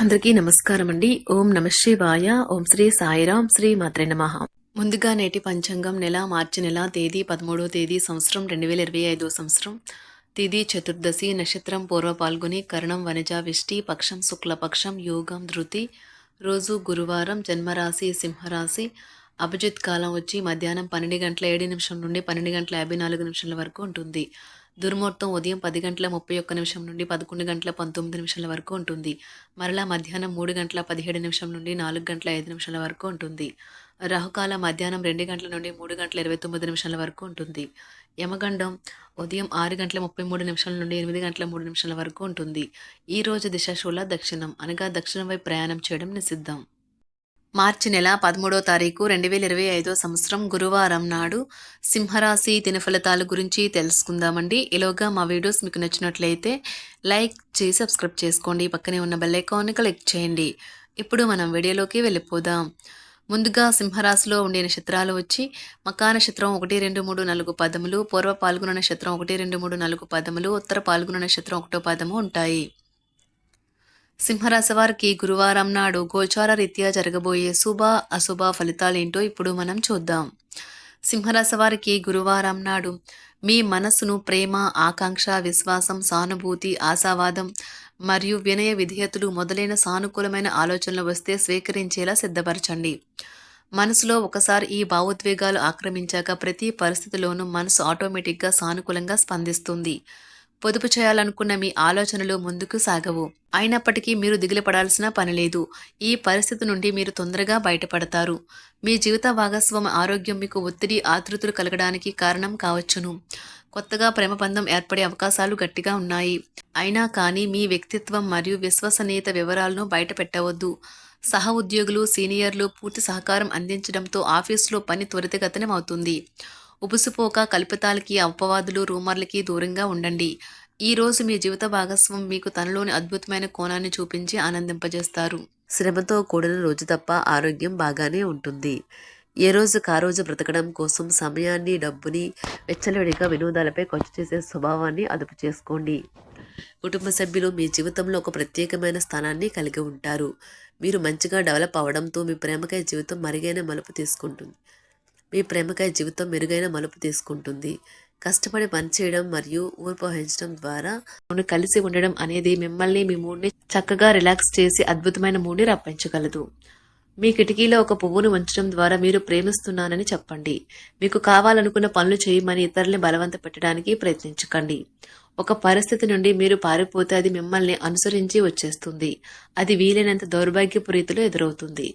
అందరికీ నమస్కారం అండి ఓం నమ శివాయ. ఓం శ్రీ సాయిరాం శ్రీ మాత్రే నమః. ముందుగా నేటి పంచాంగం నెల మార్చి నెల తేదీ పదమూడో తేదీ సంవత్సరం రెండు వేల ఇరవై ఐదో సంవత్సరం. తిథి చతుర్దశి నక్షత్రం పూర్వ పాల్గొని కరణం వనజ విష్టి పక్షం శుక్లపక్షం యోగం ధృతి. రోజు గురువారం జన్మరాశి సింహరాశి. అభిజిత్ కాలం వచ్చి మధ్యాహ్నం పన్నెండు గంటల ఏడు నిమిషం నుండి పన్నెండు గంటల యాభై నాలుగు నిమిషాల వరకు ఉంటుంది. దుర్ముహూర్తం ఉదయం పది గంటల ముప్పై ఒక్క నిమిషం నుండి పదకొండు గంటల పంతొమ్మిది నిమిషాల వరకు ఉంటుంది. మరలా మధ్యాహ్నం మూడు గంటల పదిహేడు నిమిషం నుండి నాలుగు గంటల ఐదు నిమిషాల వరకు ఉంటుంది. రాహుకాల మధ్యాహ్నం రెండు గంటల నుండి మూడు గంటల ఇరవై తొమ్మిది నిమిషాల వరకు ఉంటుంది. యమగండం ఉదయం ఆరు గంటల ముప్పై మూడు నిమిషాల నుండి ఎనిమిది గంటల మూడు నిమిషాల వరకు ఉంటుంది. ఈ రోజు దిశాశూల దక్షిణం అనగా దక్షిణం వైపు ప్రయాణం చేయడం నిషిద్ధం. మార్చి నెల పదమూడో తారీఖు రెండు వేల ఇరవై ఐదో సంవత్సరం గురువారం నాడు సింహరాశి దినఫలితాల గురించి తెలుసుకుందామండి. ఈలోగా మా వీడియోస్ మీకు నచ్చినట్లయితే లైక్ చేసి సబ్స్క్రైబ్ చేసుకోండి. పక్కనే ఉన్న బెల్ ఐకాన్ని క్లిక్ చేయండి. ఇప్పుడు మనం వీడియోలోకి వెళ్ళిపోదాం. ముందుగా సింహరాశిలో ఉండే నక్షత్రాలు వచ్చి మకా నక్షత్రం ఒకటి రెండు మూడు నాలుగు పదములు పూర్వ పాల్గొన నక్షత్రం ఒకటి రెండు మూడు నాలుగు పదములు ఉత్తర పాల్గొన నక్షత్రం ఒకటో పదము ఉంటాయి. సింహరాశి వారికి గురువారం నాడు గోచార రీత్యా జరగబోయే శుభ అశుభ ఫలితాలేంటో ఇప్పుడు మనం చూద్దాం. సింహరాశి వారికి గురువారం నాడు మీ మనస్సును ప్రేమ ఆకాంక్ష విశ్వాసం సానుభూతి ఆశావాదం మరియు వినయ విధేయతలు మొదలైన సానుకూలమైన ఆలోచనలు వస్తే స్వీకరించేలా సిద్ధపరచండి. మనసులో ఒకసారి ఈ భావోద్వేగాలు ఆక్రమించాక ప్రతి పరిస్థితిలోనూ మనసు ఆటోమేటిక్గా సానుకూలంగా స్పందిస్తుంది. పొదుపు చేయాలనుకున్న మీ ఆలోచనలు ముందుకు సాగవు. అయినప్పటికీ మీరు దిగులు పడాల్సిన పని లేదు. ఈ పరిస్థితి నుండి మీరు తొందరగా బయటపడతారు. మీ జీవిత భాగస్వామి ఆరోగ్యం మీకు ఒత్తిడి ఆతృతలు కలగడానికి కారణం కావచ్చును. కొత్తగా ప్రేమబంధం ఏర్పడే అవకాశాలు గట్టిగా ఉన్నాయి. అయినా కానీ మీ వ్యక్తిత్వం మరియు విశ్వసనీయత వివరాలను బయటపెట్టవద్దు. సహ ఉద్యోగులు సీనియర్లు పూర్తి సహకారం అందించడంతో ఆఫీసులో పని త్వరితగతనం అవుతుంది ఉబుసుపోక కల్పితాలకి అపవాదులు రూమర్లకి దూరంగా ఉండండి. ఈ రోజు మీ జీవిత భాగస్వామి మీకు తనలోని అద్భుతమైన కోణాన్ని చూపించి ఆనందింపజేస్తారు. శ్రమతో కూడిన రోజు తప్ప ఆరోగ్యం బాగానే ఉంటుంది. ఏ రోజు ఆ రోజు బ్రతకడం కోసం సమయాన్ని డబ్బుని వెచ్చలవిడిగా వినోదాలపై ఖర్చు చేసే స్వభావాన్ని అదుపు చేసుకోండి. కుటుంబ సభ్యులు మీ జీవితంలో ఒక ప్రత్యేకమైన స్థానాన్ని కలిగి ఉంటారు. మీరు మంచిగా డెవలప్ అవడంతో మీ ప్రేమకై జీవితం మరుగైన మలుపు తీసుకుంటుంది. మీ ప్రేమకై జీవితం మెరుగైన మలుపు తీసుకుంటుంది. కష్టపడి పనిచేయడం మరియు ఊర్పు వహించడం ద్వారా మూడు కలిసి ఉండడం అనేది మిమ్మల్ని మీ మూడ్ని చక్కగా రిలాక్స్ చేసి అద్భుతమైన మూడ్ని రప్పించగలదు. మీ కిటికీలో ఒక పువ్వును ఉంచడం ద్వారా మీరు ప్రేమిస్తున్నానని చెప్పండి. మీకు కావాలనుకున్న పనులు చేయమని ఇతరుల్ని బలవంత పెట్టడానికి ప్రయత్నించకండి. ఒక పరిస్థితి నుండి మీరు పారిపోతే అది మిమ్మల్ని అనుసరించి వచ్చేస్తుంది. అది వీలైనంత దౌర్భాగ్యపు రీతిలో ఎదురవుతుంది.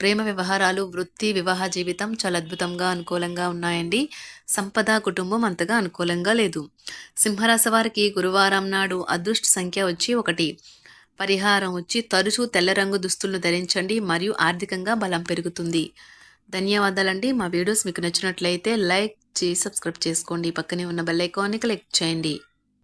ప్రేమ వ్యవహారాలు వృత్తి వివాహ జీవితం చాలా అద్భుతంగా అనుకూలంగా ఉన్నాయండి. సంపద కుటుంబం అంతగా అనుకూలంగా లేదు. సింహరాశి వారికి గురువారం నాడు అదృష్ట సంఖ్య వచ్చి ఒకటి. పరిహారం వచ్చి తరచూ తెల్ల రంగు దుస్తులను ధరించండి మరియు ఆర్థికంగా బలం పెరుగుతుంది. ధన్యవాదాలండి. మా వీడియోస్ మీకు నచ్చినట్లయితే లైక్ చేసి సబ్స్క్రైబ్ చేసుకోండి. పక్కనే ఉన్న బెల్ ఐకాన్ని క్లిక్ చేయండి.